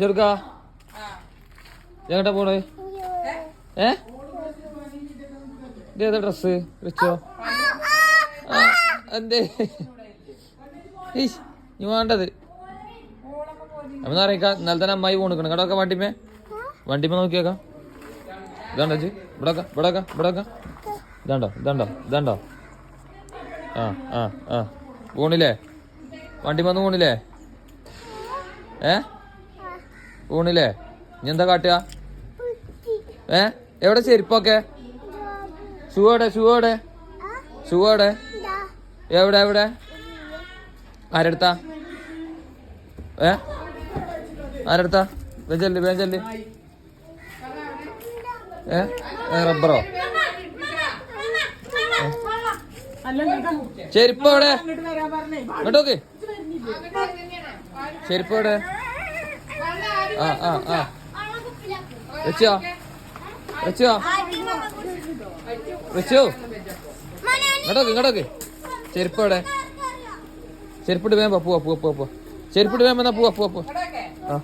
ചെറുക്ക എങ്ങോട്ടാ പോണേ ഏ? ഏതാ ഡ്രസ് വെച്ചോ. എന്തേ? നീ വേണ്ടത്. അപ്പൊ അറിയിക്കാം ഇന്നലെ തന്നെ അമ്മായി പോണിക്കണം കേട്ടോ വണ്ടിമേ? വണ്ടിമേ നോക്കിയേക്കാം. ഇതാണ്ടോ ജി ഇവിടെ ഇവിടെ ഇവിടെ ഇതാണ്ടോ ഇതാണ്ടോ ഇതാണ്ടോ? ആ ആ ആ. പോണില്ലേ? വണ്ടിമന്ന് പോണില്ലേ? ഏ? പോണില്ലേ ഇനി എന്താ കാട്ടുക? ഏ? എവിടെ ചെരുപ്പൊക്കെ? ഷൂ എവിടെ ഷൂ എവിടെ എവിടെ? ആരെടുത്താ? ഏ? ആരെടുത്താ? വേഞ്ചല്ലി വേഞ്ചല്ലി ഏ? റബ്ബറോ? ചെരുപ്പ് എവിടെ? ഇങ്ങോട്ടോക്ക് ചെരുപ്പ് ആ ആ ആ. വെച്ചോ. വെച്ചോ. വെച്ചോ. ഇങ്ങോട്ടോക്ക് ഇങ്ങോട്ടോക്ക്. ചെരുപ്പ് എവിടെ ചെരുപ്പിട്ട് വേഗം പോവാ പോവാ പോവാ പോവാ ചെരുപ്പിട്ട് വേഗം വന്നാ പോവാ പോവാ പോവാ ആ.